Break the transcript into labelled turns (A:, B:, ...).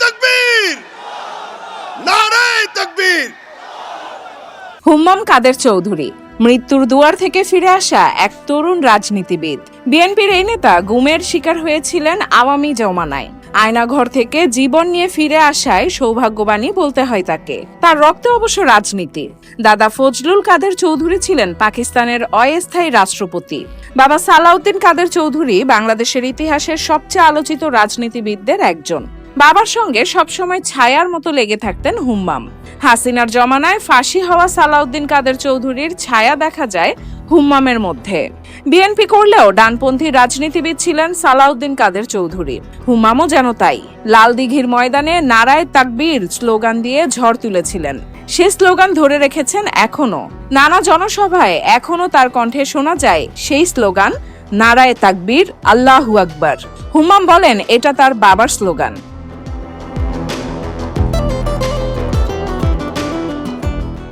A: তকবীর। নারায় তকবীর।
B: হুম্মাম কাদের চৌধুরী, মৃত্যুর দুয়ার থেকে ফিরে আসা এক তরুণ রাজনীতিবিদ। বিএনপির এই নেতা গুমের শিকার হয়েছিলেন আওয়ামী জমানায়। আয়নাঘর থেকে জীবন নিয়ে ফিরে আসায় সৌভাগ্যবানই বলতে হয় তাকে। তার রক্ত অবশ্য রাজনীতি। দাদা ফজলুল কাদের চৌধুরী ছিলেন পাকিস্তানের অস্থায়ী রাষ্ট্রপতি। বাবা সালাউদ্দিন কাদের চৌধুরী বাংলাদেশের ইতিহাসের সবচেয়ে আলোচিত রাজনীতিবিদদের একজন। বাবার সঙ্গে সবসময় ছায়ার মতো লেগে থাকতেন হুম্মাম। হাসিনার জমানায় ফাঁসি হওয়া সালাউদ্দিন কাদের চৌধুরীর ছায়া দেখা যায় হুম্মামের মধ্যে। বিএনপি করলেও ডানপন্থী রাজনীতিবিদ ছিলেন সালাউদ্দিন কাদের চৌধুরী। হুম্মামও যেন তাই। লাল দিঘির ময়দানে নারায় তাকবীর স্লোগান দিয়ে ঝড় তুলেছিলেন। সে স্লোগান ধরে রেখেছেন এখনও নানা জনসভায় এখনও তার কণ্ঠে শোনা যায় সেই স্লোগান, নারায় তাকবীর, আল্লাহু আকবার। হুম্মাম বলেন, এটা তার বাবার স্লোগান।